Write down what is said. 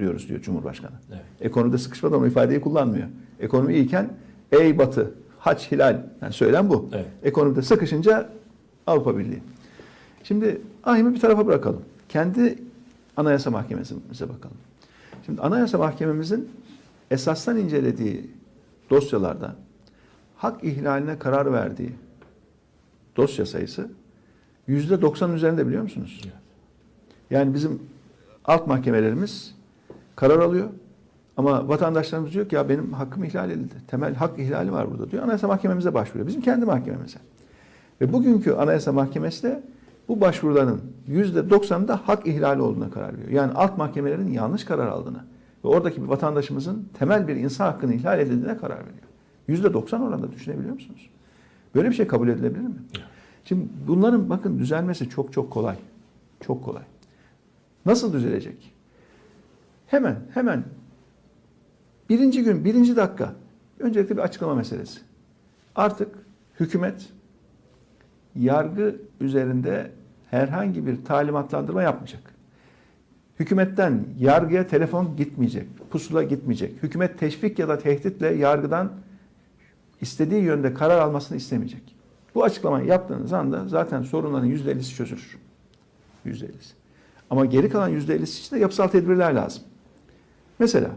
diyoruz diyor Cumhurbaşkanı. Evet. Ekonomide sıkışmadan o ifadeyi kullanmıyor. Ekonomi iyiyken ey batı, haç hilal. Yani söylem bu. Evet. Ekonomide sıkışınca Avrupa Birliği. Şimdi ahimi bir tarafa bırakalım. Kendi Anayasa Mahkememize bakalım. Şimdi Anayasa Mahkememizin esastan incelediği dosyalarda hak ihlaline karar verdiği dosya sayısı yüzde 90 üzerinde biliyor musunuz? Evet. Yani bizim alt mahkemelerimiz karar alıyor. Ama vatandaşlarımız diyor ki ya benim hakkım ihlal edildi. Temel hak ihlali var burada diyor. Anayasa Mahkememize başvuruyor. Bizim kendi mahkememize. Ve bugünkü Anayasa Mahkemesi de bu başvuruların %90'ında hak ihlali olduğuna karar veriyor. Yani alt mahkemelerin yanlış karar aldığına ve oradaki bir vatandaşımızın temel bir insan hakkını ihlal edildiğine karar veriyor. %90 oranda düşünebiliyor musunuz? Böyle bir şey kabul edilebilir mi? Şimdi bunların bakın düzelmesi çok çok kolay. Çok kolay. Nasıl düzelecek? Hemen, hemen birinci gün, birinci dakika öncelikle bir açıklama meselesi. Artık hükümet yargı üzerinde herhangi bir talimatlandırma yapmayacak. Hükümetten yargıya telefon gitmeyecek, pusula gitmeyecek. Hükümet teşvik ya da tehditle yargıdan istediği yönde karar almasını istemeyecek. Bu açıklamayı yaptığınız anda zaten sorunların %50'si çözülür. %50'si. Ama geri kalan %50'si için de yapısal tedbirler lazım. Mesela